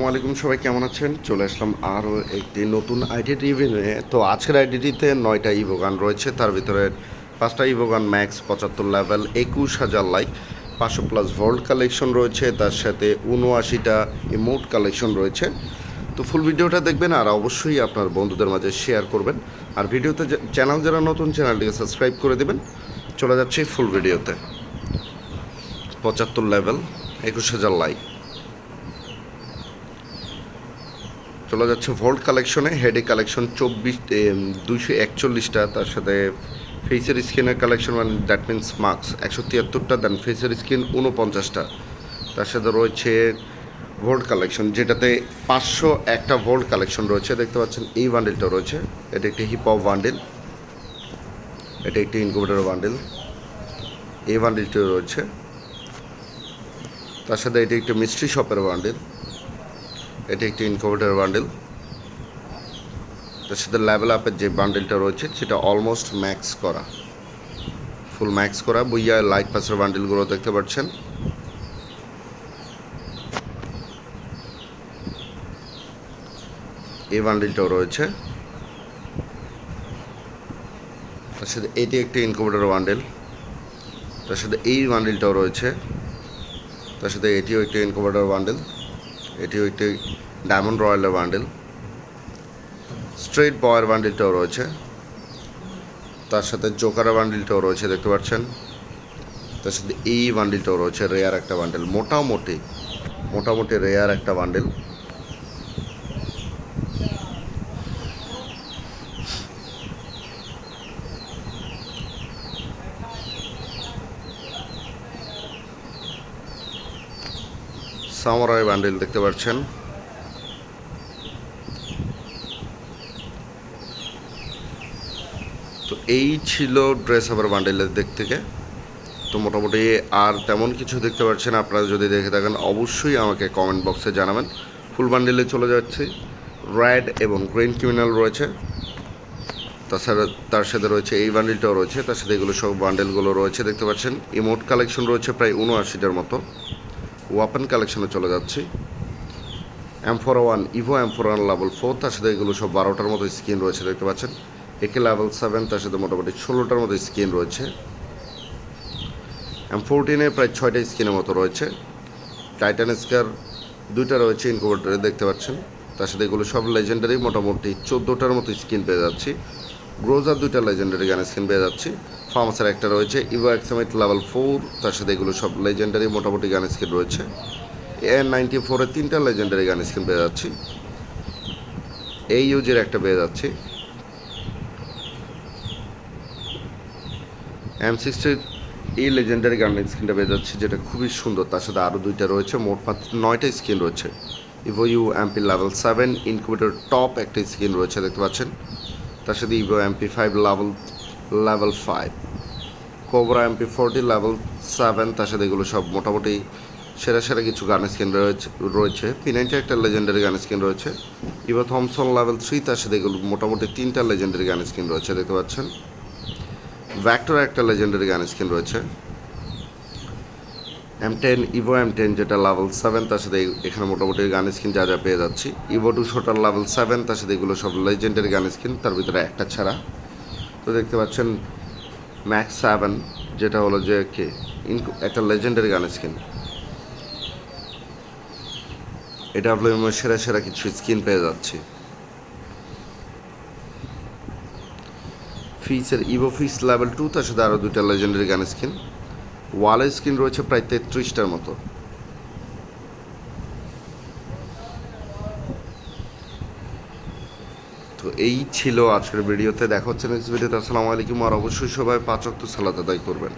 আসসালামাইকুম সবাই কেমন আছেন? চলে আসলাম আরও একটি নতুন আইডি রিভিউ নিয়ে। তো আজকের আইডিটিতে নয়টা ইভোগান রয়েছে, তার ভিতরে পাঁচটা ইভোগান ম্যাক্স পঁচাত্তর লেভেল একুশ হাজার লাইক পাঁচশো প্লাস ভোল্ট কালেকশন রয়েছে, তার সাথে উনআশিটা ইমোট কালেকশন রয়েছে। তো ফুল ভিডিওটা দেখবেন আর অবশ্যই আপনার বন্ধুদের মাঝে শেয়ার করবেন। আর ভিডিওতে চ্যানেল যারা নতুন চ্যানেলটিকে সাবস্ক্রাইব করে দেবেন। চলে যাচ্ছে ফুল ভিডিওতে। পঁচাত্তর লেভেল একুশ হাজার লাইক চলে যাচ্ছে ভোল্ট কালেকশনে হেডে কালেকশন চব্বিশ দুইশো একচল্লিশটা। তার সাথে ফেসের স্কিনের কালেকশন মানে দ্যাট মিন্স মার্কস একশো তিয়াত্তরটা দেন ফেসের স্কিন উনপঞ্চাশটা তার সাথে রয়েছে ভোল্ট কালেকশন যেটাতে পাঁচশো একটা ভোল্ট কালেকশন রয়েছে। দেখতে পাচ্ছেন, এই বান্ডেলটা রয়েছে। এটা একটি হিপ হপ বান্ডেল এটা একটি ইনকুবেটর বান্ডেল এই বান্ডেলটিও রয়েছে। তার সাথে এটি একটি মিস্ট্রি শপের বান্ডেল এটি একটি ইনকোভেটার বান্ডেল তার সাথে লেভেল আপের যে বান্ডেলটা রয়েছে, সেটা অলমোস্ট ম্যাক্স করা। ফুল ম্যাক্স করা। বইয়া লাইট পাসের বান্ডেলগুলো দেখতে পাচ্ছেন। এই বান্ডেলটাও রয়েছে। তার সাথে এটি একটি ইনকোভেটার বান্ডেল তার সাথে এই বান্ডেলটাও রয়েছে। তার সাথে এটিও একটি ইনকোভেটার বান্ডেল এটিও হইতে ডায়মন্ড রয়্যালের বান্ডেল স্ট্রেট বয়ের বান্ডিলটাও রয়েছে, তার সাথে জোকারের বান্ডিলটাও রয়েছে, দেখতে পাচ্ছেন। তার সাথে এই বান্ডিলটাও রয়েছে রেয়ার একটা বান্ডেল মোটামুটি মোটামুটি রেয়ার একটা বান্ডেল সামরাই বান্ডেল দেখতে পাচ্ছেন। তো এই ছিল ড্রেস আবার বান্ডেলের দিক থেকে। তো মোটামুটি আর তেমন কিছু দেখতে পাচ্ছেন, আপনারা যদি দেখে থাকেন, অবশ্যই আমাকে কমেন্ট বক্সে জানাবেন। ফুল বান্ডেলে চলে যাচ্ছে। রেড এবং গ্রিন ক্রিমিনাল রয়েছে। তাছাড়া তার সাথে রয়েছে, এই বান্ডেলটাও রয়েছে। তার সাথে এগুলো সব বান্ডেলগুলো রয়েছে, দেখতে পাচ্ছেন। ইমোট কালেকশন রয়েছে প্রায় উনআশিটার মতো। ওয়াপেন কালেকশনে চলে যাচ্ছি। M four one Evo M four one level four তার সাথে এগুলো সব বারোটার মতো স্ক্রিন রয়েছে, দেখতে পাচ্ছেন। একে লেভেল সেভেন তার সাথে মোটামুটি ষোলোটার মতো স্ক্রিন রয়েছে। এম ফোরটিনে প্রায় ছয়টা স্ক্রিনের মতো রয়েছে। টাইটান স্কার দুইটা রয়েছে ইনকুবেটারে দেখতে পাচ্ছেন। তার সাথে এগুলো সব লেজেন্ডারি মোটামুটি চোদ্দোটার মতো স্ক্রিন পেয়ে যাচ্ছি। গ্রোজার দুইটা লেজেন্ডারি গান স্ক্রিন পেয়ে যাচ্ছি। ফার্মাসের একটা রয়েছে ইভো এক্সামিট লেভেল ফোর তার সাথে এগুলো সব লেজেন্ডারি মোটামুটি গান স্ক্রিন রয়েছে। এন নাইনটি ফোরের তিনটা লেজেন্ডারি গান স্ক্রিন পেয়ে যাচ্ছি। এই ইউজের একটা পেয়ে যাচ্ছি। এম সিক্সটির এই লেজেন্ডারি গান স্ক্রিনটা পেয়ে যাচ্ছি, যেটা খুবই সুন্দর, তার সাথে আরও দুইটা রয়েছে, মোট মাত্র নয়টা স্ক্রিন রয়েছে। Evo U MP level seven incubator top একটা স্ক্রিন রয়েছে, দেখতে পাচ্ছেন। তার সাথে Evo MP five level level five Cobra MP forty level seven তার সাথে এগুলো সব মোটামুটি সেরা সেরা কিছু গান স্ক্রিন রয়েছে রয়েছে। পিনাইনটি একটা লেজেন্ডারি গান স্ক্রিন রয়েছে। ইভো থমসন লেভেল থ্রি তার সাথে এগুলো মোটামুটি তিনটা লেজেন্ডারি গান স্ক্রিন রয়েছে, দেখতে পাচ্ছেন। ভ্যাক্টর একটা লেজেন্ডারি গান স্ক্রিন রয়েছে। M ten Evo M ten যেটা লেভেল সেভেন তার সাথে এখানে মোটামুটি গান স্ক্রিন যা যা পেয়ে যাচ্ছি। Evo two shooter level seven তার সাথে এগুলো সব লেজেন্ডারি গান স্ক্রিন তার ভিতরে একটা ছাড়া। দেখতে পাচ্ছেন ম্যাক্স সেভেন যেটা হলো যে কে একটা লেজেন্ডারি গান স্ক্রিন এটা হলো সেরা সেরা কিছু স্কিন পেয়ে যাচ্ছি। ফিসের ইভো ফিস লেভেল টু তার সাথে আরও দুইটা লেজেন্ডারি গান স্কিন ওয়ালের স্ক্রিন রয়েছে প্রায় তেত্রিশটার মতো। তো এই ছিল আজকের ভিডিওতে। দেখা হচ্ছে নেক্সট ভিডিওতে আসসালামু আলাইকুম আর অবশ্যই সবাই পাঁচ অক্ট সালাদ আদায় করবেন।